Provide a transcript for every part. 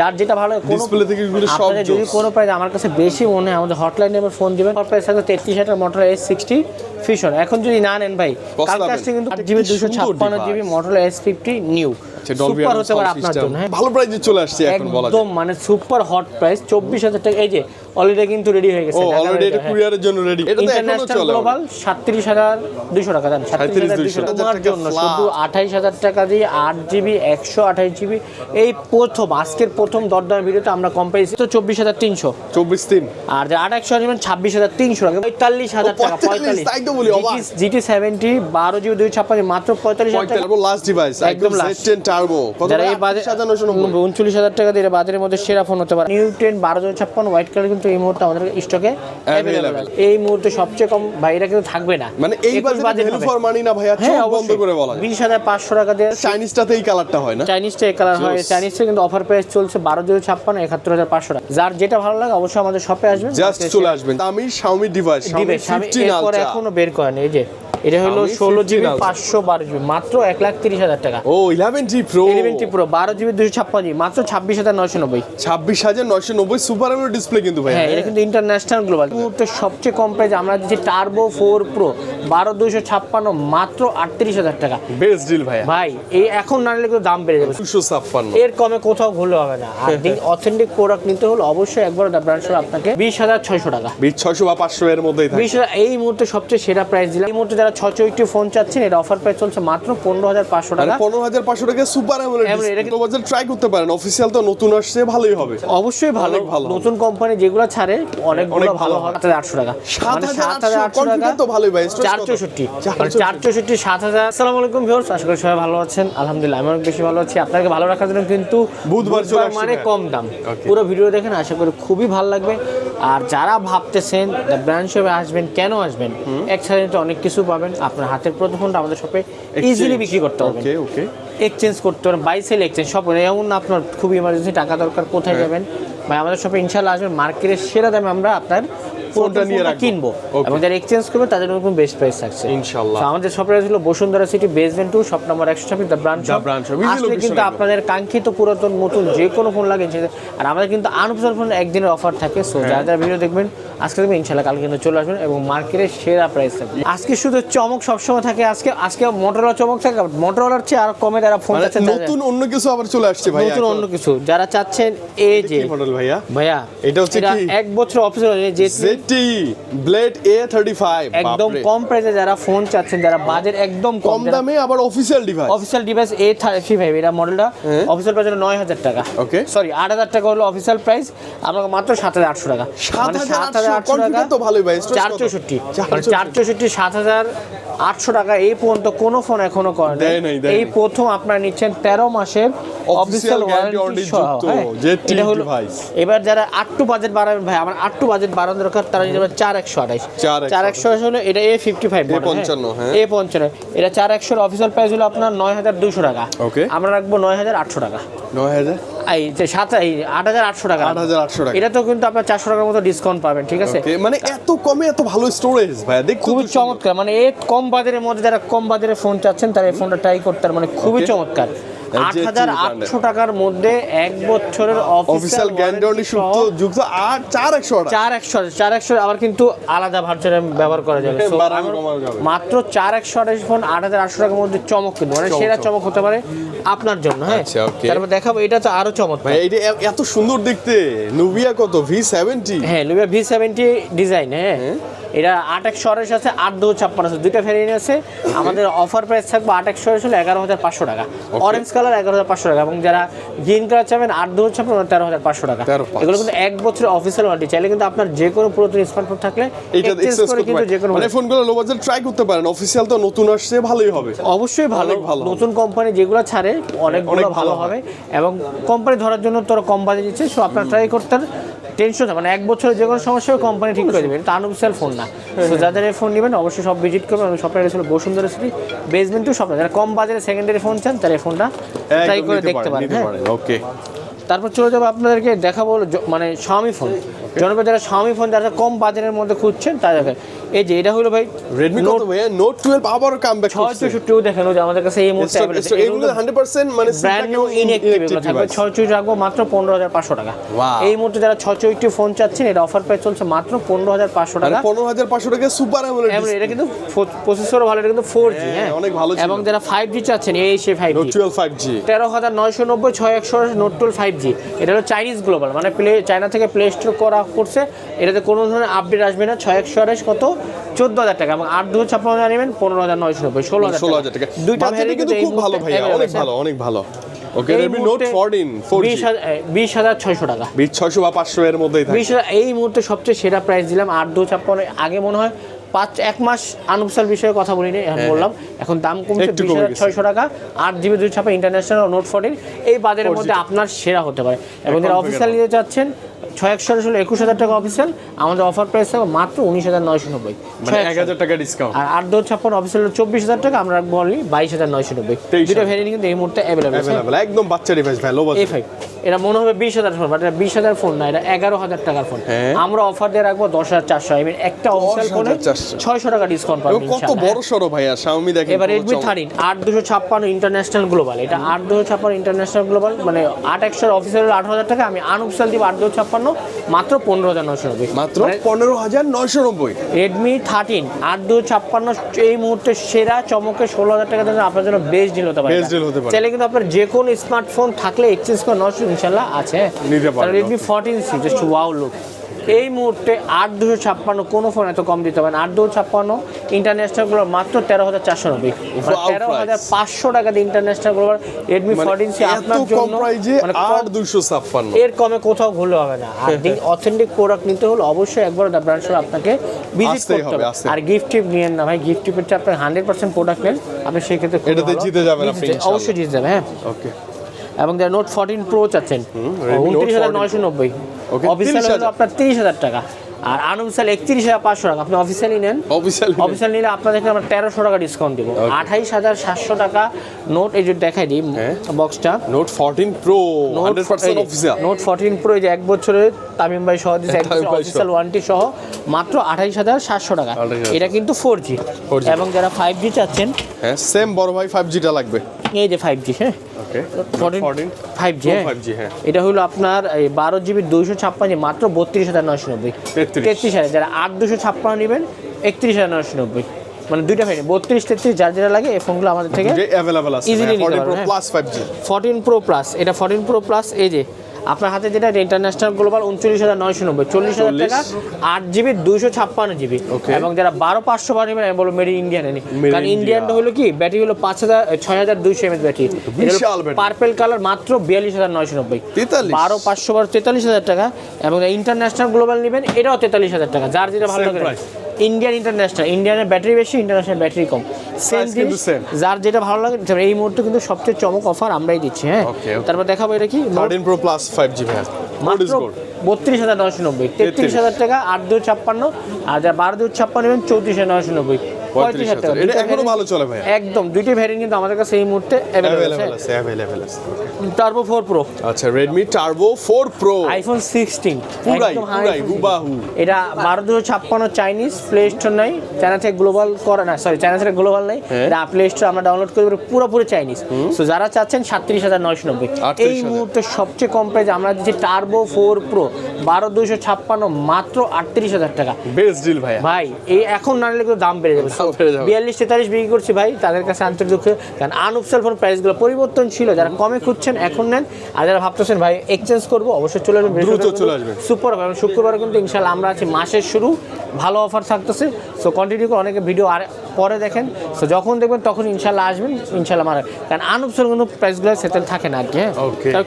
যার যেটা ভালো থেকে সব আপনাদের যদি কোনো প্রাইস আমার কাছে বেশি মনে হয় আমাদের হটলাইন নাম্বার ফোন দিবেন। প্রাইস থাকবে তেত্রিশ হাজার মোটর এস সিক্সটি ফিশন এখন যদি না নেন ভাই কালকে পাবেন। আসছে কিন্তু জিবি দুশো ছাপ্পান্ন। GB motor S fifty new আচ্ছা, সুপার হতে পারে আপনার জন্য হ্যাঁ। ভালো প্রাইসে চলে আসছে এখন বলা একদম মানে সুপার হট প্রাইস চব্বিশ হাজার টাকা। এই যে অলরেডি কিন্তু রেডি হয়ে গেছে। অলরেডি এটা। কুরিয়ারের জন্য রেডি এটা তো এখনও চলে গ্লোবাল সাতত্রিশ হাজার দুশো টাকা দেন 37,200 দুশো জন্য শুধু আঠাইশ হাজার টাকা দিয়ে এই প্রথম আজকের প্রথম দরদাম ভিডিওতে আমরা কম পেয়েছি। তো চব্বিশ হাজার তিনশো। চব্বিশ তিন। আর যে আট একশো নেবেন ছাব্বিশ হাজার তিনশো টাকা। পঁয়তাল্লিশ হাজার টাকা 45, পঁয়তাল্লিশ তাই তো বলি, অবাক। জিটি সেভেন্টি বারো জিবি দুই ছাপ্পান্ন মাত্র পঁয়তাল্লিশ হাজার টাকা। লাস্ট ডিভাইস একদম একদম last। লাস্ট টেন টার্বো কত যারা এই বাজে সাজানো শোনো উনচল্লিশ হাজার টাকা দিয়ে বাজারের মধ্যে সেরা ফোন হতে পারে। নিউ টেন বারো হাজার ছাপ্পান্ন হোয়াইট কালার কিন্তু এই মুহূর্তে আমাদের স্টকে। এই মুহূর্তে সবচেয়ে কম ভাইরা কিন্তু থাকবে না। মানে এই 21 ভ্যালু ফর মানি না ভাইয়া হ্যাঁ চোখ বন্ধ করে বলা যায়। বিশ হাজার পাঁচশো টাকা দিয়ে চাইনিজটাতে এই কালারটা হয় না? চাইনিজটা এই কালার হয়। চাইনিজটা কিন্তু অফার প্রাইস চলছে বারো দুই ছাপ্পান্ন একাত্তর হাজার পাঁচশো টাকা। যার যেটা ভালো লাগে অবশ্যই আমাদের শপে আসবেন। জাস্ট চলে আসবেন। আমি Xiaomi ডিভাইস Xiaomi স্বামী 15 আলট্রা এখনও বের করেন এই যে। এটা হলো ষোলো জিবি পাঁচশো বারো জিবি মাত্র এক লাখ তিরিশ হাজার টাকা। ও 11T Pro ইলেভেনটি পুরো বারো জিবি দুশো ছাপ্পান্ন জিবি মাত্র ছাব্বিশ হাজার নয়শো নব্বই। 26990 সুপার অ্যামোলেড ডিসপ্লে কিন্তু ভাই। হ্যাঁ এটা কিন্তু ইন্টারন্যাশনাল গ্লোবাল মুহূর্তে সবচেয়ে কম প্রাইস আমরা দিচ্ছি টার্বো ফোর প্রো বারো দুশো ছাপ্পান্ন মাত্র আটত্রিশ হাজার টাকা। বেস্ট ডিল ভাইয়া। ভাই এই এখন না নিলে কিন্তু দাম বেড়ে যাবে। 256 এর কমে কোথাও ভুল হবে না। আর অথেন্টিক প্রোডাক্ট নিতে হলে অবশ্যই একবার ব্রান্ড আপনাকে বিশ হাজার ছয়শো টাকা। বিশ 600 বা 500 এর মধ্যেই বিশ হাজার এই মুহূর্তে সবচেয়ে সেরা প্রাইস দিলাম। এই মুহূর্তে যারা ছয় চৌটি ফোন চাচ্ছেন এটা অফার প্রাইস চলছে মাত্র পনেরো হাজার পাঁচশো মানে টাকা। 15500 টাকা সুপার অ্যামোলেড ট্রাই করতে পারেন অফিসিয়াল তো নতুন আসছে ভালোই হবে। অবশ্যই ভালো। ভালো। নতুন কোম্পানি যেগুলো ছাড়ে অনেকগুলো অনেক ভালো ভালো হয় সাত হাজার আটশো টাকা মানে 7800 confident তো ভালোই ভাই, stress চার? চৌষট্টি। 464 চার চৌষট্টি। সাত হাজার। আসসালামু আলাইকুম ভিউর্স আশা করি সবাই ভালো আছেন। আলহামদুলিল্লাহ আমি অনেক বেশি ভালো আছি। আপনাকে ভালো রাখার জন্য কিন্তু বুধবার মানে কম দাম। পুরো ভিডিও দেখেন আশা করি খুবই ভালো লাগবে। আর যারা ভাবতেছেন ব্র্যান্ড শপে আসবেন কেন আসবেন এক সাথে অনেক কিছু পাবেন। আপনার হাতের প্রথম আমাদের শপে ইজিলি বিক্রি করতে পারবেন ওকে ওকে এক্সচেঞ্জ করতে পারেন বাই সেল এক্সচেঞ্জ সব এমন আপনার খুবই ইমার্জেন্সি টাকা দরকার কোথায় হ্যাঁ। যাবেন ভাই আমাদের শপে ইনশাল্লাহ আসবেন মার্কেটের সেরা দামে আমরা আপনার ফোনটা নিয়ে রাখব। কিনবো. এবং যারা এক্সচেঞ্জ করবে তাদের জন্য বেস্ট প্রাইস থাকছে ইনশাআল্লাহ। আমাদের শপের হলো Bashundhara city basement two shop number একশো ছাব্বিশ দ্য ব্রাঞ্চ আসলে কিন্তু আপনাদের কাঙ্ক্ষিত পুরাতন নতুন যে কোনো ফোন লাগে আর আমাদের কিন্তু আনঅফিসিয়াল ফোন একদিনের অফার থাকে সো হ্যাঁ। যারা যারা ভিডিও দেখবেন আজকে দেখবেন ইনশাল্লাহ কালকে কিন্তু চলে আসবেন এবং মার্কেটের সেরা প্রাইস থাকবে। আজকে শুধু চমক সবসময় থাকে আজকে আজকে মোটরওয়ালা চমক থাকে মোটরওয়ালার চেয়ে আর কমে যারা ফোন মানে চাচ্ছেন নতুন অন্য কিছু আবার চলে আসছে ভাই নতুন অন্য কিছু। যারা চাচ্ছেন এই যে মডেল ভাইয়া? ভাইয়া এটা হচ্ছে কি? এক বছর অফিসিয়াল যে ZT Blade A35 একদম কম প্রাইসে যারা ফোন চাচ্ছেন যারা বাজেট একদম কম দামে আবার official device official device A thirty five এটা মডেলটা হ্যাঁ। অফিসিয়াল প্রাইস হলো নয় হাজার টাকা। ওকে সরি আট হাজার টাকা হলো অফিসিয়াল প্রাইস আপনাকে মাত্র সাত হাজার আটশো আটশো টাকা 7,800 confident তো ভালোই ভাই, stress চার কত? চৌষট্টি 464 চার চৌষট্টি সাত হাজার আটশো টাকা এই পর্যন্ত কোনো ফোন এখনও করে নাই। দেয় নাই, দেয় এই প্রথম আপনারা নিচ্ছেন তেরো মাসের অফিসিয়াল ওয়ারেন্টি সহ যুক্ত হ্যাঁ। ZT এটা হলো এবার যারা আটটু বাজেট বাড়াবেন ভাই আমার আটটু বাজেট বাড়ানো দরকার তারা নিতে পারে চার একশো আঠাইশ চার একশো হলো এটা এ ফিফটি ফাইভ A55 হ্যাঁ। এ পঞ্চান্ন। এটা চার একশোর অফিসিয়াল প্রাইস হলো আপনার নয় হাজার দুশো টাকা। Okay. আমরা রাখব নয় হাজার আটশো টাকা। 9000 এই যে সাত এই আট হাজার আটশো টাকা 8,800 টাকা। এটা তো কিন্তু আপনার চারশো টাকার মতো ডিসকাউন্ট পাবেন ঠিক আছে? মানে এত কমে এত ভালো স্টোরেজ ভাইয়া দেখ খুবই চমৎকার মানে এই কম বাজারের মধ্যে যারা কম বাজারে ফোন চাচ্ছেন তারা এই ফোনটা ট্রাই করতে মানে খুবই চমৎকার। আট টাকার মধ্যে এক বছরের অফিসিয়াল গ্যারান্টি যুক্ত যুক্ত আর 400 টাকা চার একশো চার একশো আবার কিন্তু আলাদা ব্যবহার করা যাবে। মাত্র চার একশো আঠাশ ফোন আট হাজার আটশো টাকার মধ্যে চমক কিন্তু মানে সেরা চমক হতে পারে আপনার জন্য হ্যাঁ? আচ্ছা, তারপর দেখাবো এটা তো আরও চমৎকার। ভাই এইটা এত সুন্দর দেখতে। নুবিয়া কত? V70 হ্যাঁ লুবিয়া ভি সেভেন্টি ডিজাইন হ্যাঁ। এটা আট একশো আড়াইশ আছে আট দু ছাপ্পান্ন আছে। দুইটা ভ্যারিয়েন্ট আছে। আমাদের অফার প্রাইস থাকবে আট একশো আড়াইশ হলে এগারো হাজার পাঁচশো টাকা। অরেঞ্জ কালার এগারো হাজার পাঁচশো টাকা এবং যারা গ্রিন কালার চাবেন আট দু ছাপ্পান্ন তেরো হাজার পাঁচশো টাকা। এগুলো কিন্তু এক বছরের অফিসিয়াল ওয়ারেন্টি চাইলে কিন্তু আপনার যে কোনো পুরাতন স্মার্টফোন থাকলে কিন্তু যে কোনো মানে ফোনগুলো লো বাজেট ট্রাই করতে পারেন। অফিসিয়াল তো নতুন আসছে ভালোই হবে। অবশ্যই ভালো। ভালো নতুন কোম্পানি যেগুলো ছাড়ে অনেকগুলো অনেক ভালো ভালো হবে। এবং কোম্পানি ধরার জন্য তোরা কম বাজে দিচ্ছে সো আপনার ট্রাই করতে টেনশন মানে এক বছরে যে কোনো সমস্যা কোম্পানি ঠিক করে দেবে এটা আনঅফিসিয়াল ফোন না। তো যাদের এই ফোন নেবেন অবশ্যই সব ভিজিট করবেন আমি সব ছিল বসুন্ধরা সিটি বেসমেন্ট টু সব যারা কম বাজারে সেকেন্ডারি ফোন চান তারা এই ফোনটা ট্রাই করে দেখতে পারেন হ্যাঁ? ওকে তারপর চলে যাব আপনাদেরকে দেখাবো মানে স্বামী ফোন জনপ্রিয় যারা স্বামী ফোন যারা কম বাজারের মধ্যে খুঁজছেন তাদের এই যে এটা হলো ভাই রেডমি কত ভাইয়া? নোট টুয়েলভ আবারও কাম ব্যাক ছয় চৌষট্টিও দেখেন ওই আমাদের কাছে এই মুহূর্তে এগুলো হান্ড্রেড পার্সেন্ট মানে ব্র্যান্ড নিউ ইনএক্টিভ এগুলো থাকবে। ছয় চৌষট্টি রাখব মাত্র পনেরো হাজার পাঁচশো টাকা। Wow. এই মুহূর্তে যারা ছয় চৌষট্টি ফোন চাচ্ছেন এটা অফার প্রাইস চলছে মাত্র পনেরো হাজার পাঁচশো মানে টাকা। পনেরো হাজার পাঁচশো টাকা সুপার অ্যামোলেড এবং এটা কিন্তু প্রসেসরও ভালো এটা কিন্তু ফোর জি হ্যাঁ, হ্যাঁ। অনেক ভালো। এবং যারা ফাইভ জি চাচ্ছেন এই সে five note G twelve five G তেরো হাজার নয়শো নব্বই ছয় একশো নোট টুয়েলভ ফাইভ জি এটা হলো চাইনিজ গ্লোবাল মানে প্লে চায়না থেকে প্লে স্টোর করা করছে। এটাতে কোনো ধরনের আপডেট আসবে না। ছয় একশো আড়াইশ কত? চোদ্দ হাজার টাকা এবং আট দু ছাপ্পান্ন হাজার নেবেন পনেরো হাজার নয়শো নব্বই ষোলো হাজার ষোলো হাজার টাকা। দুইটা কিন্তু খুব ভালো available অনেক ভালো অনেক ভালো। ওকে এই রেডমি নোট মুহূর্তে ফোরটিন ফোর জি বিশ হাজার বিশ হাজার ছয়শো টাকা। বিশ ছয়শো বা পাঁচশো এর মধ্যেই থাকে এই মুহূর্তে সবচেয়ে সেরা প্রাইস দিলাম আট দু ছাপ্পান্ন আগে মনে হয় পাঁচ এক মাস আনুপসাল বিষয়ে কথা বলিনি এখন বললাম। এখন দাম কমছে হ্যাঁ, বিশ হাজার ছয়শো টাকা আট জিবি দুই ছাপা ইন্টারন্যাশনাল নোট ফোরটিন এই বাজারের মধ্যে আপনার সেরা হতে পারে। এবং যারা অফিসিয়াল নিতে চাচ্ছেন ছয় একশো ষোলো একুশ হাজার টাকা অফিসিয়াল আমাদের অফার প্রাইস থাকবে মাত্র উনিশ হাজার নয়শো নব্বই। মানে এক হাজার টাকা ডিসকাউন্ট আর আট দু ছাপ্পান্ন অফিসিয়াল চব্বিশ হাজার টাকা আমরা রাখব অনলি বাইশ হাজার নয়শো নব্বই। দুটো। ভ্যারিয়েন্ট কিন্তু এই মুহূর্তে অ্যাভেলেবেল একদম বাচ্চা ডিভাইস ভাই লো এ ফাইভ এটা মনে হবে বিশ হাজার ফোন বাট এটা বিশ হাজার ফোন না এটা এগারো হাজার টাকার ফোন হ্যাঁ। আমরা অফার দিয়ে রাখব দশ হাজার চারশো আই মিন একটা অফিসিয়াল ফোনে ছয়শো টাকা ডিসকাউন্ট পাবেন কত বড় সড়ো ভাইয়া Xiaomi দেখেন এবার রেডমি থার্টিন আট দুশো ছাপ্পান্ন ইন্টারন্যাশনাল গ্লোবাল এটা আট দুশো ছাপ্পান্ন ইন্টারন্যাশনাল গ্লোবাল মানে আট একশোর অফিসিয়াল আট হাজার টাকা আমি আনঅফিসিয়াল দিব আট দুশো ছাপ্পান্ন মাত্র পনেরো হাজার নশো নব্বই। মাত্র পনেরো হাজার নয়শো নব্বই। রেডমি থার্টিন আট দুশো ছাপ্পান্ন এই মুহূর্তে সেরা চমকে ষোলো হাজার টাকা আপনার জন্য বেস্ট ডিল হতে পারে। চাইলে কিন্তু আপনার যে কোনো স্মার্টফোন থাকলে এক্সচেঞ্জ করে নষ্ট ইনশাল্লাহ আছে। Redmi fourteen C just wow look এই মুহূর্তে আট দুশো ছাপ্পান্ন কোনো ফোন এত কম দিতে পারেন আট দুশো ছাপ্পান্ন ইন্টারন্যাশনালগুলো মাত্র তেরো হাজার চারশো নব্বই। তেরো হাজার পাঁচশো টাকা দিয়ে ইন্টারন্যাশনালগুলো রেডমি মানে ফোরটিন সি আপনার জন্য মানে আট দুশো ছাপ্পান্ন। এর কমে কোথাও ঘুরলে হবে না। আর অথেন্টিক প্রোডাক্ট নিতে হলে অবশ্যই একবার দ্য ব্র্যান্ড আপনাকে ভিজিট করতে হবে, আর গিফট টিপ নিয়েন না ভাই গিফট টিপের চেয়ে আপনি হান্ড্রেড পার্সেন্ট প্রোডাক্ট নেন আপনি সেক্ষেত্রে এটাতে জিতে যাবেন অবশ্যই জিতে যাবে হ্যাঁ। ওকে এবং যারা নোট ফোরটিন প্রো চাচ্ছেন উনত্রিশ হাজার নয়শো নব্বই। অফিসিয়াল হলো আপনার তিরিশ হাজার টাকা। আর আনঅফিসিয়াল একত্রিশ হাজার পাঁচশো টাকা। আপনি অফিসিয়ালি নেন। অফিসিয়াল অফিসিয়াল নিলে আপনাদেরকে আমরা তেরোশো টাকা ডিসকাউন্ট দিব। আঠাইশ হাজার সাতশো টাকা নোট এই যে দেখাই দিই হ্যাঁ। বক্সটা note fourteen pro official note fourteen pro এই যে এক বছরের তামিম ভাই সহ দিচ্ছে এক বছর অফিসিয়াল ওয়ারেন্টি সহ মাত্র আঠাইশ হাজার সাতশো টাকা। এটা কিন্তু ফোর জি এবং যারা ফাইভ জি চাচ্ছেন হ্যাঁ সেম বড় ভাই ফাইভ জিটা লাগবে। এই যে ফাইভ জি হ্যাঁ। Okay fourteen fourteen five G হ্যাঁ ফাইভ জি এটা হলো আপনার এই বারো জিবি দুইশো ছাপ্পান্ন মাত্র বত্রিশ হাজার নয়শো নব্বই। 33 তেত্রিশ হাজার যারা আট দুশো ছাপ্পান্ন নেবেন একত্রিশ হাজার নয়শো নব্বই। মানে দুইটা ফাইন বত্রিশ তেত্রিশ যার যেটা লাগে এই ফোনগুলো আমাদের থেকে অ্যাভেলেবল আছে Easily নিতে প্রো। প্লাস প্রো প্লাস এটা ফোরটিন প্রো প্লাস এই যে আপনার হাতে যেটা ইন্টারন্যাশনাল গ্লোবাল উনচল্লিশ হাজার নয়শো নব্বই চল্লিশ হাজার টাকা আট জিবি দুইশো ছাপ্পান্ন জিবি এবং যারা বারো পাঁচশো বার নেবেন বলব মেড ইন্ডিয়ান এনে কারণ ইন্ডিয়ানটা হলো কি ব্যাটারি হলো পাঁচ হাজার ছয় হাজার দুইশো এমএস ব্যাটারি। পার্পেল কালার মাত্র বিয়াল্লিশ হাজার নয়শো নব্বই। 43 বারো পাঁচশো বার তেতাল্লিশ হাজার টাকা এবং ইন্টারন্যাশনাল গ্লোবাল নেবেন এটাও তেতাল্লিশ হাজার টাকা যার যেটা ভালো লাগে। ইন্ডিয়ান ইন্টারন্যাশনাল ইন্ডিয়ানের ব্যাটারি বেশি ইন্টারন্যাশনাল ব্যাটারি কম। সেম জিনিস যার যেটা ভালো লাগে এই মুহূর্তে কিন্তু সবচেয়ে চমক অফার আমরাই দিচ্ছি হ্যাঁ. তারপর দেখাবো এটা কি? Thirteen pro plus five G ভাই। বত্রিশ হাজার নয়শো নব্বই। তেত্রিশ হাজার টাকা আট দু ছাপ্পান্ন আর যা বারো দু ছাপ্পান্ন এবং চৌত্রিশ হাজার নয়শো নব্বই। পঁয়ত্রিশ হাজার। এটা এখনও ভালো চলে ভাই একদম দুইটি ভ্যারিয়েন্ট কিন্তু আমাদের কাছে এই মুহূর্তে অ্যাভেলেবল অ্যাভেলেবল আছে অ্যাভেলেবল আছে। টার্বো ফোর প্রো আচ্ছা Redmi turbo four pro iPhone sixteen পুরাই পুরাই হুবাহু। এটা বারো দুশো ছাপ্পান্ন চাইনিজ প্লে স্টোর নাই। চায়না থেকে গ্লোবাল করা না সরি চায়না থেকে গ্লোবাল নেই। হ্যাঁ। এটা প্লে স্টোর আমরা ডাউনলোড করে পুরোপুরি চাইনিজ সো যারা চাচ্ছেন সাতত্রিশ হাজার নয়শো নব্বই। এই মুহূর্তে সবচেয়ে কম প্রাইস আমরা দিচ্ছি টার্বো ফোর প্রো বারো দুশো ছাপ্পান্ন মাত্র আটত্রিশ হাজার টাকা। বেস্ট ডিল ভাইয়া। ভাই এই এখন না নিলে দাম বেড়ে যাবে। বিয়াল্লিশ তেতাল্লিশ বিক্রি করছি ভাই তাদের কাছে আন্তরিক দুঃখ। কারণ আনউপসেল ফোন প্রাইসগুলো পরিবর্তন ছিল যারা কমে খুঁজছেন এখন নেন। আর যারা ভাবতেছেন ভাই এক্সচেঞ্জ করব অবশ্যই চলে আসবেন। দ্রুত চলে আসবেন। সুপার কারণ শুক্রবার কিন্তু ইনশাল্লাহ আমরা আছি মাসের শুরু ভালো অফার থাকতেছে। সো কন্টিনিউ করে অনেকে ভিডিও আর পরে দেখেন। সো যখন দেখবেন তখন ইনশাল্লাহ আসবেন ইনশাল্লাহ মারা কারণ আনউপসেল কিন্তু প্রাইসগুলো সেটেল থাকে না আর কি হ্যাঁ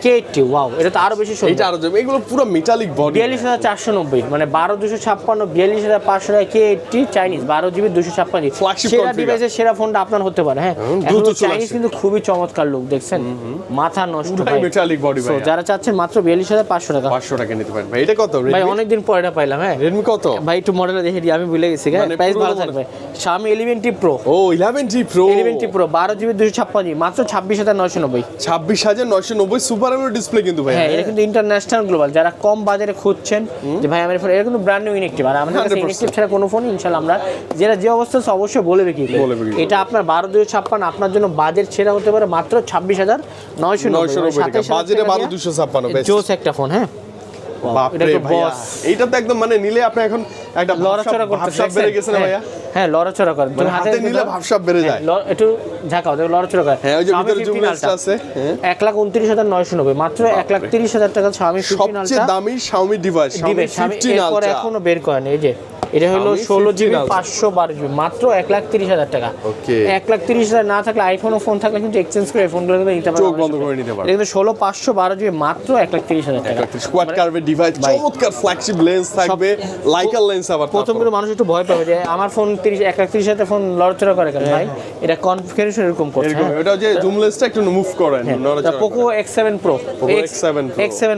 কে এইটটি ওয়াও এটা তো আরও বেশি সুন্দর। এইটা আরও যাবে। এগুলো পুরো মেটালিক বডি বিয়াল্লিশ হাজার চারশো নব্বই মানে বারো দুশো ছাপ্পান্ন বিয়াল্লিশ হাজার পাঁচশো টাকা কে এইটটি চাইনিজ বারো জিবি দুশো ছাপ্পান্ন। সেরা ডিভাইসের সেরা ফোনটা আপনার হতে পারে হ্যাঁ? চাইনিজ কিন্তু খুবই চমৎকার লুক দেখছেন? মাথা নষ্ট। মেটালিক বডি ভাই যারা চাচ্ছেন মাত্র বিয়াল্লিশ হাজার পাঁচশো টাকা। পাঁচশো টাকা নিতে পারেন ভাই। এটা কত? ভাই অনেকদিন পর এটা পাইলাম হ্যাঁ। রেডমি কত? ভাই একটু মডেল দেখে দিই আমি ভুলে গেছি হ্যাঁ। মানে প্রাইস ভালো থাকবে। স্বামী এলিভেন ইলেভেনটি প্রো ও eleven G pro eleven T pro বারো জিবি দুশো ছাপ্পান্ন জিবি মাত্র ছাব্বিশ হাজার নয়শো নব্বই। ছাব্বিশ হাজার নয়শো নব্বই সুপার অ্যামোলেড ডিসপ্লে কিন্তু ভাই। হ্যাঁ এটা কিন্তু ইন্টারন্যাশনাল গ্লোবাল যারা কম বাজারে খুঁজছেন যে ভাই আমার ফোন এটা কিন্তু ব্র্যান্ড নিউ ইনেকটিভ আর আমাদের কাছে ইনেকটিভ ছাড়া কোনো ফোন ইনশাল্লাহ আমরা যেটা যে অবস্থা অবশ্যই বলে বিক্রি। এটা আপনার বারো দুশো ছাপ্পান্ন আপনার জন্য বাজেট ছেড়া হতে পারে মাত্র ছাব্বিশ হাজার নয়শো নয়শো বাজেটে বারো দুশো ছাপ্পান্ন জোস একটা ফোন হ্যাঁ। এটা তো ভাইয়া boss। তো একদম মানে নিলে আপনি এখন একটা লড়াচড়া করতে বেড়ে গেছে না ভাইয়া হ্যাঁ লড়াচড়া করে মানে হাতে নিলে ভাবসাব বেড়ে যায়। হ্যাঁ, একটু ঝাঁকাও দেখো লড়াচড়া করে। হ্যাঁ, ওই যে ভিতরে 15। আছে, হ্যাঁ। লাখ মাত্র লাখ টাকা স্বামী ফিফটিন সবচেয়ে দামি Xiaomi ডিভাইস Xiaomi দিবে স্বামী 15 এরপর এখনও বের করেন এই যে এটা হলো Xiaomi ষোলো জিবি। পাঁচশো বারো জিবি মাত্র এক লাখ তিরিশ হাজার টাকা। Okay. এক লাখ তিরিশ হাজার না থাকলে আইফোন ফোন থাকলে কিন্তু এক্সচেঞ্জ করে ফোনগুলো কিন্তু নিতে পারবে বন্ধ করে নিতে পারবে। এটা কিন্তু ষোলো পাঁচশো বারো জিবি মাত্র এক লাখ তিরিশ হাজার টাকা। স্কোয়াড কার্ভের ডিভাইস চমৎকার ফ্ল্যাগশিপ লেন্স থাকবে লাইকার লেন্স আবার প্রথম কিন্তু মানুষ একটু ভয় পাবে যে আমার ফোন তিরিশ এক লাখ তিরিশ হাজার ফোন লড়চড়া করে কেন ভাই? এটা কনফিগারেশন এরকম করছে হ্যাঁ। এটা যে জুম লেন্সটা একটু মুভ করেন Poco Poco X7 Pro। X seven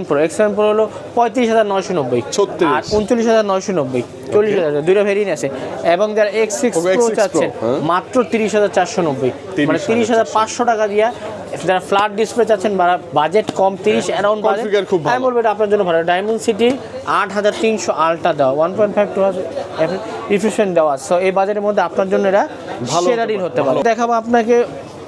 pro X seven pro হলো পঁয়ত্রিশ হাজার নয়শো নব্বই 36 আর উনচল্লিশ হাজার নয়শো নব্বই চল্লিশ হাজার দুইটা ভেরিয়েন্ট আছে এবং যারা X six Poco pro X6 Pro, চাচ্ছেন হ্যাঁ। মাত্র তিরিশ হাজার চারশো নব্বই মানে 30,490 তিরিশ হাজার পাঁচশো টাকা দিয়া যারা ফ্ল্যাট ডিসপ্লে চাচ্ছেন বাজেট কম তিরিশ অ্যারাউন্ড বাজেট খুব ভালো। আমি বলব এটা আপনার জন্য ভালো ডায়মন্ড সিটি আট হাজার তিনশো আলটা দেওয়া ওয়ান পয়েন্ট ফাইভ টু রিফ্রেশন দেওয়া সো এই বাজারের মধ্যে আপনার জন্য এটা সেরা হতে ডিল পারে, হতে পারে। দেখাবো আপনাকে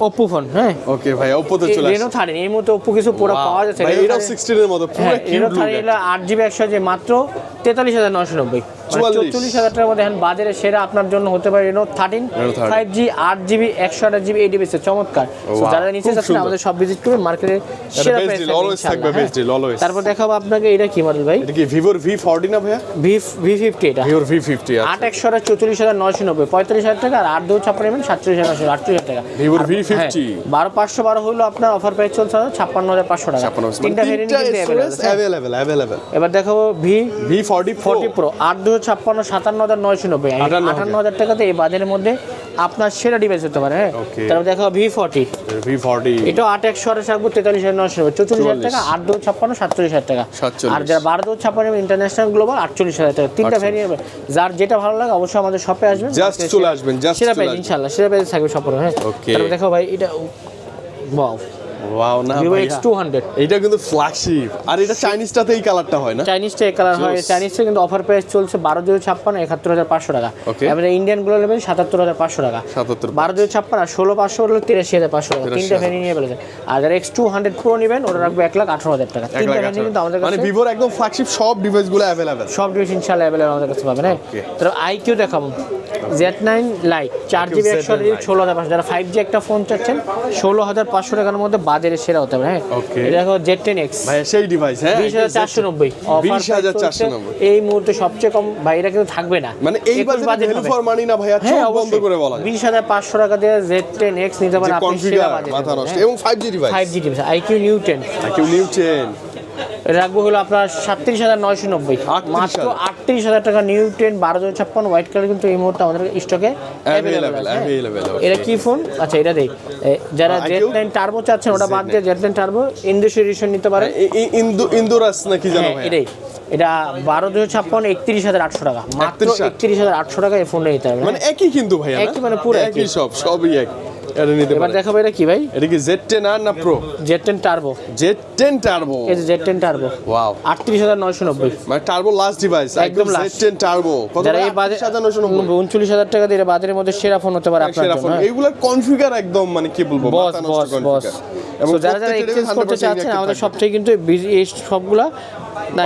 ওপ্পো ফোন হ্যাঁ? ওকে ভাই চলে রেনো আসছে। থার্টিন এই মুহূর্তে ওপ্পো কিছু পুরো পাওয়া যাচ্ছে। 13 16 এর মতো পুরো কিউট রেনো লুক থার্টিন আট জিবি একশো যে মাত্র তেতাল্লিশ হাজার নয়শো নব্বই। 44 চল্লিশ হাজার টাকার মধ্যে এখন বাজারে সেরা আপনার জন্য হতে পারে রেনো থার্টিন ফাইভ জি আট জিবি একশো আঠাশ জিবি এই ডিভাইসে চমৎকার। যারা নিচে যাচ্ছেন আমাদের সব ভিজিট করবেন মার্কেটে সেরা হ্যাঁ। তারপর দেখাবো আপনাকে এটা কি মডেল ভাই? এটা কি ভিভোর ভি ফর্টি না ভাইয়া? ভি ভি ফিফটি এটা। ভিভোর ভি ফিফটি আট একশো আঠাশ চৌচল্লিশ হাজার নয়শো নব্বই পঁয়তাল্লিশ হাজার টাকা আর আট দু ছাপ্পান্ন নেবেন সাতচল্লিশ হাজার নয়শো আটচল্লিশ হাজার টাকা। ভিভোর ভি ফিফটি বারো পাঁচশো বারো হলো আপনার অফার প্রাইস চলছে ছাপ্পান্ন হাজার পাঁচশো টাকা। তিনটা ভেরিয়েন্ট আছে। অ্যাভেলেবেল এবার দেখাবো V V forty forty pro আট দুশো ছাপ্পান্ন সাতান্ন হাজার নয়শো নব্বই। আটান্ন আটান্ন হাজার টাকাতে এই বাজারের মধ্যে আপনার সেরা ডিভাইস হতে পারে হ্যাঁ? তারপর দেখাবো ভি ফর্টি ভি ফর্টি এটাও আট একশো আঠাশ রাখব তেতাল্লিশ হাজার নয়শো নব্বই। চৌচল্লিশ হাজার টাকা আট দু ছাপ্পান্ন সাতচল্লিশ হাজার টাকা। আর যারা বারো দু ছাপ্পান্ন ইন্টারন্যাশনাল গ্লোবাল আটচল্লিশ হাজার টাকা। তিনটা ভ্যারিয়েন্ট যার যেটা ভালো লাগে অবশ্যই আমাদের শপে আসবেন। Just চলে আসবেন, সেরা প্রাইস। ইনশাল্লাহ সেরা প্রাইস থাকবে সব হ্যাঁ. তারপর দেখো ভাই এটা ওয়াও ওয়াও না ভিভো এক্স টু হান্ড্রেড এটা কিন্তু ফ্ল্যাগশিপ আর এটা চাইনিজটাতে এই কালারটা হয় না? চাইনিজটা এই কালার হয়। চাইনিজটা কিন্তু অফার প্রাইস চলছে বারো দুই ছাপ্পান্ন একাত্তর হাজার পাঁচশো টাকা. এবারে ইন্ডিয়ানগুলো নেবেন সাতাত্তর হাজার পাঁচশো টাকা। 77 বারো দুই ছাপ্পান্ন আর ষোলো পাঁচশো হলো তিরাশি হাজার পাঁচশো টাকা। 83,000 তিনটা ভ্যানি নিয়ে আর যারা এক্স টু হান্ড্রেড প্রো নেবেন ওটা রাখবে এক লাখ আঠারো হাজার টাকা। এক তিনটা ভ্যানি কিন্তু আমাদের মানে কাছে ভিভোর একদম ফ্ল্যাগশিপ সব ডিভাইসগুলো অ্যাভেলেবেল সব ডিভাইস ইনশাল্লাহ অ্যাভেলেবল আমাদের কাছে পাবেন হ্যাঁ? Okay. আইকিউ দেখাবো। জেড নাইন লাইট চার IQ জিবি একশো Z9 Lite। ষোলো হাজার পাঁচশো। যারা ফাইভ জি একটা ফোন চাচ্ছেন ষোলো হাজার পাঁচশো টাকার মধ্যে বাজারে সেরা হতে হবে হ্যাঁ? এটা দেখো জেড টেন এক্স ভাই সেই ডিভাইস হ্যাঁ? বিশ হাজার চারশো নব্বই। বিশ হাজার চারশো নব্বই। এই মুহূর্তে সবচেয়ে কম ভাই ভাইরা কিন্তু থাকবে না। মানে এই বাজারে ফর মানি না ভাইয়া? হ্যাঁ চোখ বন্ধ করে বলা বিশ হাজার পাঁচশো টাকা দিয়ে জেড টেন এক্স নিতে পারেন আপনি সেরা বাজারে মাথা নষ্ট। এবং 5G device five G device iQOO Neo ten iQOO Neo chain রাখব হলো আপনার সাতত্রিশ হাজার নয়শো নব্বই। মাত্র আটত্রিশ হাজার টাকা নিউ টেন বারো হাজার ছাপ্পান্ন হোয়াইট কালার কিন্তু এই মুহূর্তে আমাদের স্টকে এটা কি ফোন আচ্ছা এটা এ, যারা? জেড নাইন টার্বো চাচ্ছেন ওটা বাদ দিয়ে জেড নাইন টার্বো ইন্দোসি এডিশন নিতে পারে ইন্দু ইন্দুরাস নাকি জানো হ্যাঁ এটাই। এটা বারো দুশো ছাপ্পান্ন একত্রিশ হাজার আটশো টাকা। মাত্র একত্রিশ হাজার। আটশো টাকা এই ফোনটা নিতে হবে মানে একই কিন্তু ভাই একই মানে পুরো একই একই। সব সবই এক এটা নিতে এবার পারে। দেখাবো এটা কি ভাই? এটা কি জেড টেন আর না Z ten turbo Z ten turbo এই যে জেড টেন টার্বো ওয়াও আটত্রিশ হাজার নয়শো নব্বই। মানে টার্বো লাস্ট ডিভাইস একদম একদম last। জেড টেন টার্বো কত যারা এই বাজে সাজানো নশো নব্বই। উনচল্লিশ হাজার টাকা দিয়ে বাজারের মধ্যে সেরা ফোন হতে পারে আপনার সেরা জন্য ফোন হ্যাঁ। এইগুলোর কনফিগার একদম মানে কি বলব বস বস বস এবং যারা যারা এক্সচেঞ্জ করতে চাচ্ছেন আমাদের। সবচেয়ে কিন্তু এই সবগুলা না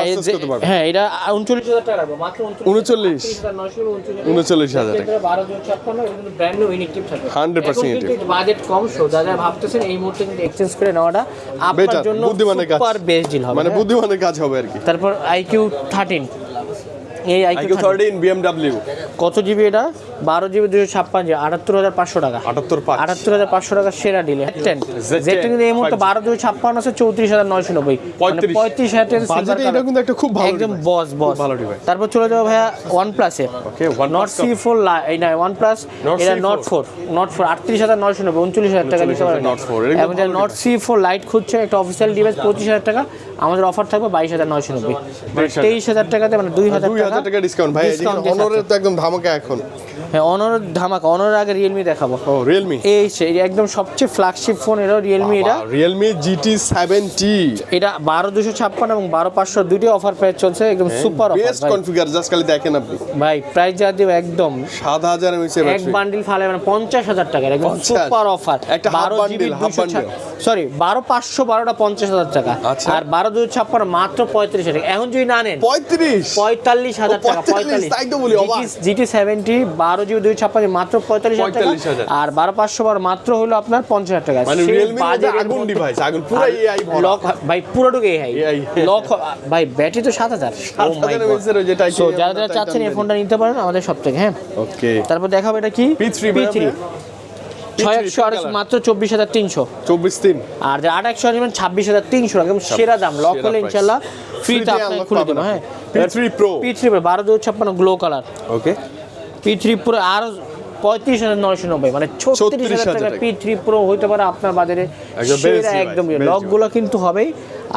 হ্যাঁ এটা উনচল্লিশ হাজার টাকা রাখব। মাত্র উনচল্লিশ উনচল্লিশ। হাজার টাকা। বারো দুই ছাপ্পান্ন ব্র্যান্ড নিউ ইনেকটিভ থাকবে। 100% বাজেট কম সো যারা ভাবতেছেন এই মুহূর্তে কিন্তু এক্সচেঞ্জ করে নেওয়াটা আপনার জন্য বুদ্ধিমানের কাজ। সুপার বেস্ট ডিল হবে মানে হ্যাঁ। বুদ্ধিমানের কাজ হবে আর কি। তারপর আইকিউ থার্টিন এই আইকিউ বিএমডাব্লিউ কত জিবি এটা? বারো জিবি দুশো ছাপ্পান্ন জিবি আটাত্তর হাজার পাঁচশো টাকা। আটাত্তর আটাত্তর হাজার পাঁচশো টাকা সেরা ডিলে টেন Z10 যেটা কিন্তু এই মুহূর্তে বারো দুই ছাপ্পান্ন আছে চৌত্রিশ হাজার নয়শো নব্বই। মানে 35 পঁয়ত্রিশ হাজার টাকা এটা কিন্তু একটা খুব ভালো একদম বস বস ভালো device। তারপর চলে যাব ভাইয়া ওয়ান প্লাসে Okay, OnePlus Nord C four এই না ওয়ান প্লাস এটা C4 not four not four আটত্রিশ হাজার নয়শো নব্বই উনচল্লিশ হাজার টাকা নিতে 39,000 পারবেন Nord 4 এবং যারা নট সি ফোর লাইট খুঁজছে একটা অফিসিয়াল ডিভাইস পঁচিশ হাজার টাকা আমাদের অফার থাকবে বাইশ হাজার নয়শো নব্বই। তেইশ হাজার টাকাতে মানে দুই হাজার দুই হাজার টাকা ডিসকাউন্ট ভাই অনরের তো একদম ধামাকা এখন। হ্যাঁ অনর ধামাকা। অনর আগে রিয়েলমি দেখাবো। ও রিয়েলমি এই সে এই একদম সবচেয়ে ফ্ল্যাগশিপ ফোন রিয়েলমি এটা। রিয়েলমি জিটি সেভেন্টি এটা বারো দুশো ছাপ্পান্ন এবং বারো পাঁচশো দুটি অফার প্রাইস চলছে। একদম সুপার বেস্ট কনফিগার জাস্ট খালি দেখেন আপনি। ভাই প্রাইস যা দিব একদম। সাত হাজার এক বান্ডিল ফালে মানে পঞ্চাশ হাজার টাকার একদম সুপার অফার একটা বারো জিবি দুশো সরি বারো পাঁচশো বারোটা পঞ্চাশ হাজার টাকা। আচ্ছা। আর বারো দুশো ছাপ্পান্ন মাত্র পঁয়ত্রিশ হাজার এখন যদি না নেন পঁয়ত্রিশ? পঁয়তাল্লিশ হাজার টাকা পঁয়তাল্লিশ। জিটি সেভেন্টি বারো জিবি দুই ছাপ্পান্ন মাত্র পঁয়তাল্লিশ হাজার আর বারো পাঁচশো বারো মাত্র হলো আপনার পঞ্চাশ হাজার টাকা। মানে সেই রিয়েলমি বাজেটের আগুন ডিভাইস আগুন পুরো এআই লক ভাই পুরোটুকু এআই লক ভাই ব্যাটারি তো সাত হাজার। 7000 mAh এর ওই যে Titanium সো যারা যারা চাচ্ছেন এই ফোনটা নিতে পারেন আমাদের সব থেকে হ্যাঁ? ওকে তারপর দেখাবো এটা কি? P3 থ্রি ছয় একশো আর মাত্র চব্বিশ হাজার তিনশো। চব্বিশ তিন। আর আট একশো নেবেন ছাব্বিশ হাজার তিনশো একদম সেরা দাম লক হলে ইনশাল্লাহ ফ্রিতে আপনাকে খুলে দেবো হ্যাঁ। আপনি। P3 Pro। পি থ্রি বারো দু ছাপ্পান্ন glow colour okay P three pro আরও পঁয়ত্রিশ হাজার নয়শো নব্বই মানে ছত্রিশ হাজার টাকা। পি থ্রি প্রো হইতে পারে আপনার বাজারে একদম লকগুলো কিন্তু হবেই।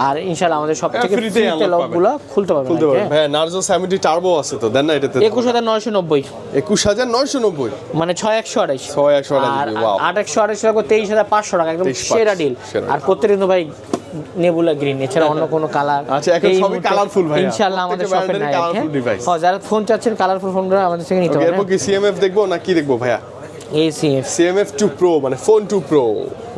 আর ইনশাল্লাহ আমাদের সব হ্যাঁ, থেকে ফ্রিতে লকগুলো খুলতে পারবেন খুলতে পারবেন। হ্যাঁ। নার্জো সেভেন্টি টার্বো আছে তো দেন না এটাতে একুশ হাজার নয়শো নব্বই। একুশ হাজার নয়শো নব্বই। মানে ছয় একশো আড়াইশ। ছয় একশো আড়াইশ আর wow। আট একশো আড়াইশ লাগবে তেইশ হাজার পাঁচশো টাকা একদম সেরা ডিল আর প্রত্যেক ভাই নেবুলা গ্রিন এছাড়া অন্য কোনো কালার আচ্ছা, এখন সবই কালারফুল ভাই ইনশাআল্লাহ আমাদের শপে নাই হ্যাঁ? যারা ফোন চাচ্ছেন কালারফুল ফোনগুলো আমাদের থেকে নিতে পারেন এরপর কি সিএমএফ দেখব না কি দেখব ভাইয়া? এই সিএমএফ 2 প্রো মানে ফোন 2 প্রো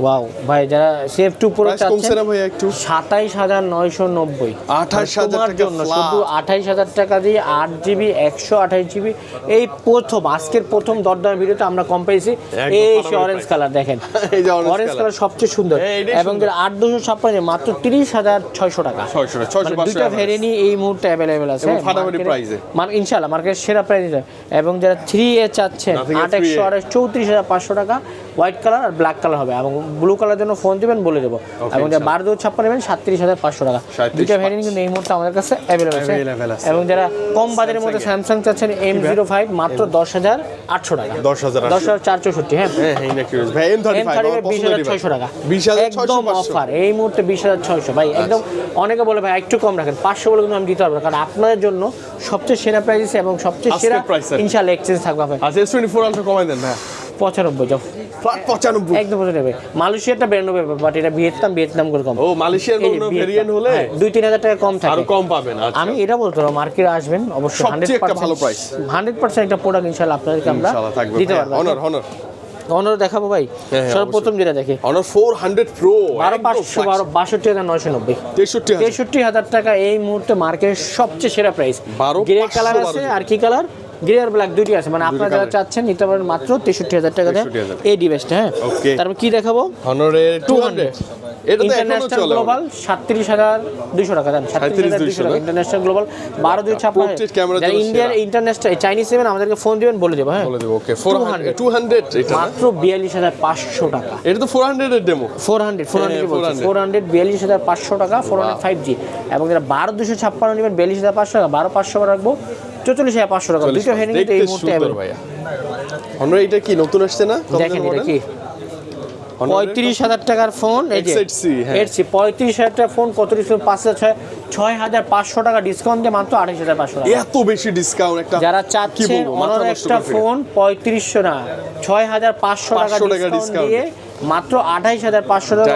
ওয়াও ভাই যারা সিএফ 2 প্রো চাচ্ছেন ভাই একটু? 27990 28000 শুধু 28000 টাকা দিয়ে 8 জিবি 128 জিবি এই প্রথম আজকের প্রথম দরদামের ভিডিওতে আমরা কম পেয়েছি। এই অরেঞ্জ কালার দেখেন। এই যে অরেঞ্জ কালার সবচেয়ে সুন্দর। এবং এর 8256 মাত্র 30600 টাকা। 600 600 দুটো ভেরিয়েন্ট এই মুহূর্তে अवेलेबल আছে। ফাটাফাটি প্রাইসে মানে ইনশাআল্লাহ মার্কেটের সেরা প্রাইসে এবং যারা 3 এ চাচ্ছেন 8128 চৌত্রিশ হাজার পাঁচশো টাকা। হোয়াইট কালার আর ব্ল্যাক কালার হবে। এবং ব্লু কালার জন্য ফোন দিবেন বলে দেবো। এবং যারা বারো দু ছাপ্পান্ন নেবেন সাতত্রিশ হাজার পাঁচশো টাকা। 37,500 দুইটা ভ্যারিয়েন্ট কিন্তু এই মুহূর্তে আমাদের কাছে অ্যাভেলেবেল আছে। এবং যারা কম বাজারের মধ্যে স্যামসাং চাচ্ছেন এম জিরো ফাইভ মাত্র দশ হাজার আটশো টাকা। 10,800 দশ হাজার চার চৌষট্টি হ্যাঁ। হ্যাঁ হ্যাঁ এম থার্টি বিশ হাজার ছয়শো টাকা। বিশ হাজার একদম অফার এই মুহূর্তে বিশ হাজার ছয়শো। ভাই একদম অনেকে বলে ভাই একটু কম রাখেন। পাঁচশো বলে কিন্তু আমি দিতে পারব না কারণ আপনাদের জন্য সবচেয়ে সেরা প্রাইস এবং সবচেয়ে সেরা ইনশাল্লাহ এক্সচেঞ্জ থাকবে আচ্ছা এস টোয়েন্টি ফোর আলট্রা কমাই দেন ভাই। পঁচানব্বই যাও। ফ্ল্যাট পঁচানব্বই। একদম পঁচানব্বই। মালয়েশিয়াটা বিরানব্বই বাট এটা ভিয়েতনাম ভিয়েতনাম করে কম। ও মালয়েশিয়ার ভেরিয়েন্ট হলে হ্যাঁ, দুই তিন হাজার টাকা কম থাকে। আরও কম পাবেন আচ্ছা। আমি এটা বলতে পারব মার্কেটে আসবেন অবশ্যই হান্ড্রেড একটা ভালো price। হান্ড্রেড পার্সেন্ট একটা প্রোডাক্ট ইনশাল্লাহ আপনাদেরকে আমরা দিতে পারব অনার অনার অনার দেখাবো ভাই হ্যাঁ, সর্বপ্রথম যেটা দেখে। অনার ফোর হান্ড্রেড প্রো বারো পাঁচশো বারো বাষট্টি হাজার নয়শো নব্বই। তেষট্টি তেষট্টি হাজার টাকা এই মুহূর্তে মার্কেটের সবচেয়ে সেরা প্রাইস 12, গ্রে কালার আছে আর কি কালার গ্রে আর ব্ল্যাক দুইটি আছে মানে আপনারা যারা চাচ্ছেন নিতে পারেন মাত্র তেষট্টি হাজার টাকা 63,000 এই ডিভাইসটা হ্যাঁ? তারপর কি দেখাবো? অনারের টু হান্ড্রেড ইন্টারন্যাশনাল গ্লোবাল সাতত্রিশ হাজার দুশো টাকা দেন সাতত্রিশ হাজার 37,200 দুশো টাকা। ইন্টারন্যাশনাল গ্লোবাল বারো দুই ছাপ্পান্ন ইন্ডিয়ার ইন্টারন্যাশনাল চাইনিজ নেবেন আমাদেরকে ফোন দিবেন বলে দেবো হ্যাঁ? বলে দেবো ওকে ফোর 200 টু হান্ড্রেড মাত্র বিয়াল্লিশ হাজার পাঁচশো টাকা। এটা তো ফোর হান্ড্রেডের demo four hundred four hundred four hundred বিয়াল্লিশ হাজার পাঁচশো টাকা ফোর হান্ড্রেড ফাইভ জি এবং যারা বারো দুশো ছাপ্পান্ন নেবেন বিয়াল্লিশ হাজার পাঁচশো টাকা বারো পাঁচশো রাখব। চল্লিশ হাজার পাঁচশো টাকা। দুটো হেডিং এই মুহূর্তে আমরা এটা কি নতুন আসছে না? দেখেন এটা কি? পঁয়ত্রিশ হাজার টাকার ফোন XHC, হ্যাঁ। পঁয়ত্রিশ হাজার টাকার ফোন কত পাঁচ হাজার ছয় ছয় হাজার পাঁচশো টাকা ডিসকাউন্ট দিয়ে মাত্র আঠাশ হাজার পাঁচশো টাকা। এত বেশি ডিসকাউন্ট একটা যারা চাচ্ছেন অনার একটা ফোন পঁয়ত্রিশশো না ছয় হাজার পাঁচশো টাকা ডিসকাউন্ট দিয়ে মাত্র আঠাইশ হাজার পাঁচশো টাকা।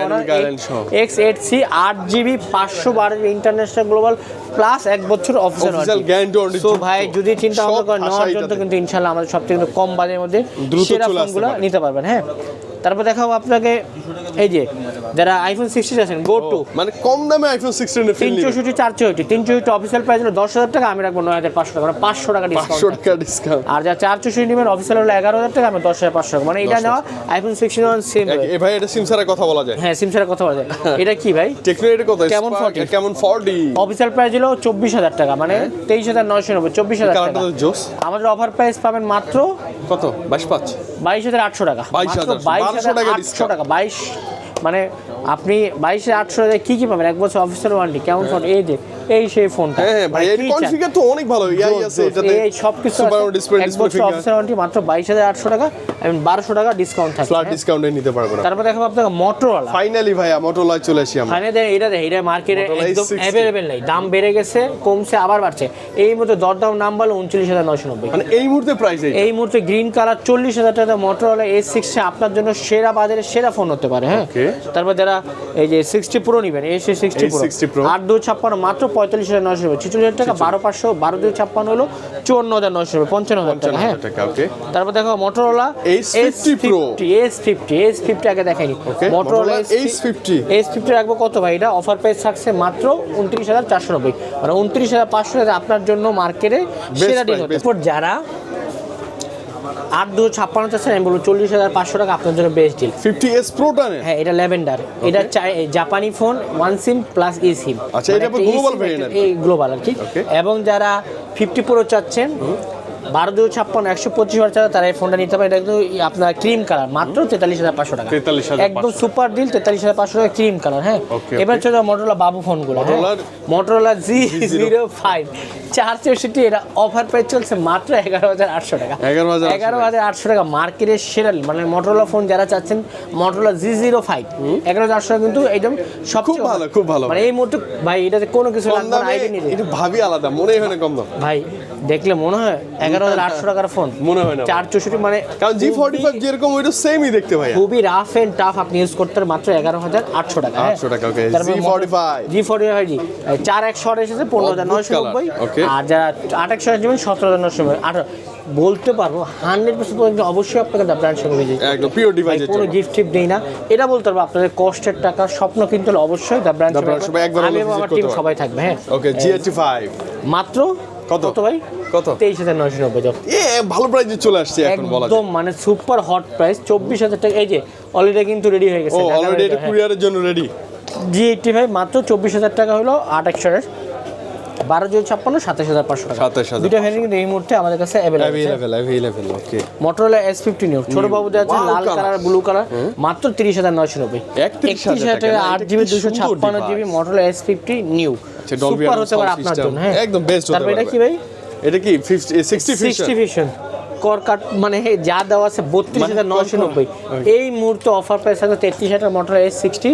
এক্স এইট সি আট জিবি পাঁচশো বারো ইন্টারন্যাশনাল গ্লোবাল প্লাস এক বছর অফিসিয়াল সো ভাই যদি চিন্তা ভাবনা করেন নেওয়ার জন্য কিন্তু ইনশাল্লাহ আমাদের সব থেকে কম বাজেটের মধ্যে সেরা ফোনগুলো নিতে পারবেন হ্যাঁ? তারপর দেখাবো আপনাকে। এই যে যারা আইফোন সিক্সটি আছেন গো টু মানে কম দামে আইফোন সিক্সটিনের ফিল তিন চৌষট্টি চার চৌষট্টি তিন চৌষট্টি অফিসিয়াল প্রাইস হলো দশ হাজার টাকা আমি রাখব নয় হাজার পাঁচশো টাকা মানে পাঁচশো টাকা ডিসকাউন্ট টাকা ডিসকাউন্ট আর যা চার চৌষট্টি নেবেন অফিসিয়াল হলো এগারো হাজার টাকা আমি দশ হাজার পাঁচশো টাকা। মানে এটা নেওয়া আইফোন সিক্সটিন ওয়ান সিম ভাই এটা সিম ছাড়া কথা বলা যায়। হ্যাঁ সিম ছাড়া কথা বলা যায়। এটা কি ভাই? টেকনো এটা কত কেমন 40? কেমন ফর্টি অফিসিয়াল প্রাইস হলো চব্বিশ হাজার টাকা মানে তেইশ হাজার নয়শো নব্বই চব্বিশ হাজার টাকা। আমাদের অফার প্রাইস পাবেন মাত্র কত? বাইশ পাঁচ। বাইশ হাজার আটশো টাকা। 22,800 বাইশ হাজার টাকা আটশো টাকা বাইশ মানে আপনি বাইশে আটশো হাজার কি কী পাবেন? এক বছর অফিসের ওয়ারেন্টি কেমন ফোন এই যে এই সেই ফোনটা হ্যাঁ হ্যাঁ ভাই এর কনফিগার তো অনেক ভালো ইয়াই আছে এটাতে। এই সব কিছু সুপার ডিসপ্লে ডিসপ্লে বছর ফিঙ্গার অফিসের ওয়ারেন্টি মাত্র বাইশ হাজার আটশো টাকা এবং বারোশো টাকা ডিসকাউন্ট থাকবে ফ্ল্যাট। ডিসকাউন্টে নিতে পারব না। তারপর আপনাকে মোটরওয়ালা ফাইনালি ভাইয়া মোটরলায় চলে আসি আমরা। ফাইনে দেন এটা দেখ এটা মার্কেটে একদম A60 অ্যাভেলেবেল নেই দাম বেড়ে গেছে কমছে আবার বাড়ছে। এই মুহূর্তে দরদাম নাম বলো উনচল্লিশ হাজার নয়শো নব্বই। মানে এই মুহূর্তে প্রাইস এই এই মুহূর্তে গ্রিন কালার চল্লিশ হাজার টাকা মোটরওয়ালা এস সিক্সটি আপনার জন্য সেরা বাজারে সেরা ফোন হতে পারে হ্যাঁ. তারপর যারা এই যে সিক্সটি প্রো নেবেন এস সিক্সটি প্রো আট দুই ছাপ্পান্ন মাত্র পঁয়তাল্লিশ হাজার নয়শো নব্বই ছিচল্লিশ হাজার টাকা বারো পাঁচশো বারো দুই ছাপ্পান্ন হলো চুয়ান্ন হাজার নয়শো নব্বই পঞ্চান্ন হাজার টাকা হ্যাঁ। তারপর দেখো Motorola Ace50 Pro। S fifty S fifty আগে দেখাইনি। Okay, Motorola Motorola Ace50 S fifty রাখব কত ভাই? এটা অফার প্রাইস থাকছে মাত্র উনত্রিশ হাজার চারশো নব্বই। মানে উনত্রিশ হাজার পাঁচশো আপনার জন্য মার্কেটে সেরা ডিল যারা আট দু ছাপ্পান্ন চাচ্ছেন আমি বলব চল্লিশ হাজার পাঁচশো টাকা আপনার জন্য বেস্ট ডিল ফিফটি এস প্রোটা হ্যাঁ এটা ল্যাভেন্ডার। এটা জাপানি phone one SIM plus E SIM আচ্ছা, এটা গ্লোবাল। এই গ্লোবাল আর কি। এবং যারা ফিফটি প্রো চাচ্ছেন বারো দু ছাপ্পান্ন একশো পঁচিশ হাজার টাকা তারা এই ফোনটা নিতে পারে। এটা কিন্তু আপনার ক্রিম কালার মাত্র তেতাল্লিশ হাজার পাঁচশো টাকা। 43,500 একদম সুপার ডিল তেতাল্লিশ হাজার পাঁচশো টাকা ক্রিম কালার হ্যাঁ? এবার চলে মোটরোলা বাবু ফোনগুলো Motorola- Motorola G zero five চার চৌষট্টি এটা অফার প্রাইস চলছে মাত্র এগারো হাজার আটশো টাকা। 11,800 এগারো হাজার আটশো টাকা মার্কেটের সেরা মানে মোটরোলা ফোন যারা চাচ্ছেন মোটরোলা জি জিরো ফাইভ এগারো হাজার আটশো কিন্তু একদম সব খুব ভালো, খুব ভালো। মানে এই মুহূর্তে ভাই এটাতে কোনো কিছু লাগবে না ভাবি আলাদা মনেই হয় না কম দাম। ভাই দেখলে মনে হয় এগারো হাজার আটশো টাকার ফোন মনে হয় না চার চৌষট্টি মানে কারণ জি ফর্টি ফাইভ যেরকম ওইটা সেমই দেখতে ভাইয়া। খুবই রাফ এন্ড টাফ আপনি ইউজ করতে মাত্র এগারো হাজার আটশো টাকা 800 টাকা, okay. G45 G forty five G. চার একশো এসেছে পনেরো হাজার নয়শো নব্বই। আর যারা আট একশো সতেরো হাজার আঠারো বলতে পারব হান্ড্রেড পার্সেন্ট অবশ্যই আপনাকে ব্র্যান্ড সঙ্গে একদম পিওর কোনো গিফট টিফট দেই না। এটা বলতে পারব আপনাদের কষ্টের টাকা স্বপ্ন কিন্তু অবশ্যই দ্য ব্র্যান্ড একবার আমার টিম সবাই থাকবে হ্যাঁ। ওকে জি এইটটি ফাইভ মাত্র কত? কত ভাই? কত? তেইশ হাজার নয়শো নব্বই এ ভালো প্রাইসে চলে আসছে এখন বলা একদম মানে সুপার হট প্রাইস চব্বিশ হাজার টাকা। এই যে অলরেডি কিন্তু রেডি হয়ে গেছে অলরেডি এটা কুরিয়ারের জন্য রেডি জি এইটটি ফাইভ মাত্র চব্বিশ হাজার টাকা হলো আট একশোরের বারো জিরো ছাপ্পান্ন সাতাশ হাজার পাঁচশো টাকা। 27,000 দুইটা ভ্যারিয়েন্ট কিন্তু এই মুহূর্তে আমাদের কাছে available available available okay Motorola S fifty new ছোট বাবু আছে লাল কালার ব্লু কালার মাত্র তিরিশ হাজার নয়শো নব্বই। 31,000 হাজার টাকা টাকা, আট জিবি দুশো ছাপ্পান্ন GB Motorola S fifty new আচ্ছা, ডলবি সুপার হতে পারে আপনার জন্য হ্যাঁ। একদম বেস্ট হতে এটা কি ভাই। এটা কি ফিফটি সিক্সটি সিক্সটি ভিশন কর কাট মানে হে, যা দেওয়া আছে বত্রিশ মানে হাজার নয়শো নব্বই। এই মুহূর্তে অফার প্রাইস আছে তেত্রিশ হাজার মোটর এস সিক্সটি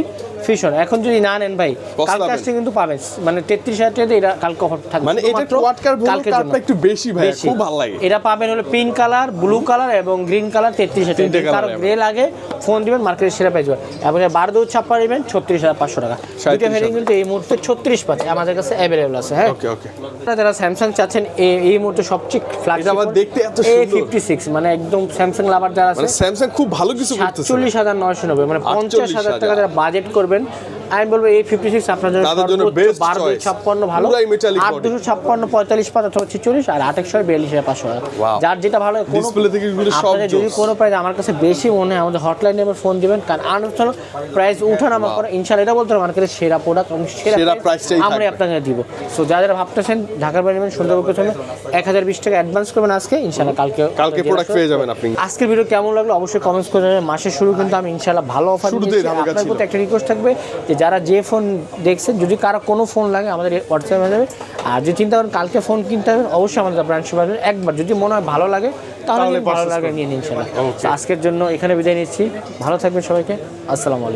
ফিশন এখন যদি না নেন ভাই কালকে পস্তাবেন। কিন্তু পাবেন। মানে তেত্রিশ হাজার টাকা এটা কালকে অফার থাকবে। মানে এটা কোয়াটকার জন্য। একটু বেশি ভাই খুব ভালো লাগে। এটা পাবেন হলো পিঙ্ক কালার ব্লু কালার এবং গ্রিন কালার তেত্রিশ হাজার টাকা কারও গ্রে লাগে ফোন দিবেন মার্কেটে সেরা পেয়ে যাবেন এবং বারো দু ছাপ্পা নেবেন ছত্রিশ হাজার পাঁচশো টাকা। দুইটা 37,000 কিন্তু এই মুহূর্তে ছত্রিশ পাচ্ছে। আমাদের কাছে অ্যাভেলেবল আছে হ্যাঁ? ওকে ওকে আপনারা যারা স্যামসাং চাচ্ছেন এই- এই মুহূর্তে সবচেয়ে এটা আবার দেখতে এত সুন্দর। ফিফটি সিক্স মানে একদম স্যামসাং লাভার যারা আছে মানে স্যামসাং খুব ভালো কিছু করতেছে সাতচল্লিশ হাজার নয়শো নব্বই মানে পঞ্চাশ হাজার টাকা যারা বাজেট করবেন আমি বলব এই ফিফটি সিক্স আপনার জন্য বারো দুই ছাপ্পান্ন ভালো। আট দুশো ছাপ্পান্ন পঁয়তাল্লিশ পাঁচ অথবা ছিচল্লিশ আর আট একশো বিয়াল্লিশ হাজার পাঁচশো যার যেটা ভালো কোনো যদি কোনো প্রাইস আমার কাছে বেশি মনে হয় আমাদের হটলাইন ফোন দিবেন কারণ আনুষ্ঠান প্রাইস উঠানামা করে ইনশাল্লাহ এটা বলতে মার্কেটের সেরা প্রোডাক্ট এবং সেরা প্রাইস আমরা আপনাকে দিব। সো যারা যারা ভাবতেছেন ঢাকার বাইরে নেবেন সুন্দরবন পেছনে এক হাজার বিশ টাকা অ্যাডভান্স করবেন আজকে ইনশাল্লাহ কালকে কালকে প্রোডাক্ট পেয়ে যাবেন আপনি। আজকের ভিডিও কেমন লাগল? অবশ্যই কমেন্টস করে মাসের শুরু কিন্তু আমি ইনশাআল্লাহ ভালো অফার আপনার প্রতি একটা রিকোয়েস্ট থাকবে যে যারা যে ফোন দেখছে যদি কারও কোনো ফোন লাগে আমাদের হোয়াটসঅ্যাপে যাবে। আর যদি চিন্তা করেন কালকে ফোন কিনতে হবে অবশ্যই আমাদের ব্রাঞ্চ আসবেন একবার যদি মনে হয় ভালো লাগে তাহলে ভালো লাগে নিয়ে নিন আজকের জন্য এখানে বিদায় নিচ্ছি। ভালো থাকবেন সবাইকে। আসসালামু আলাইকুম।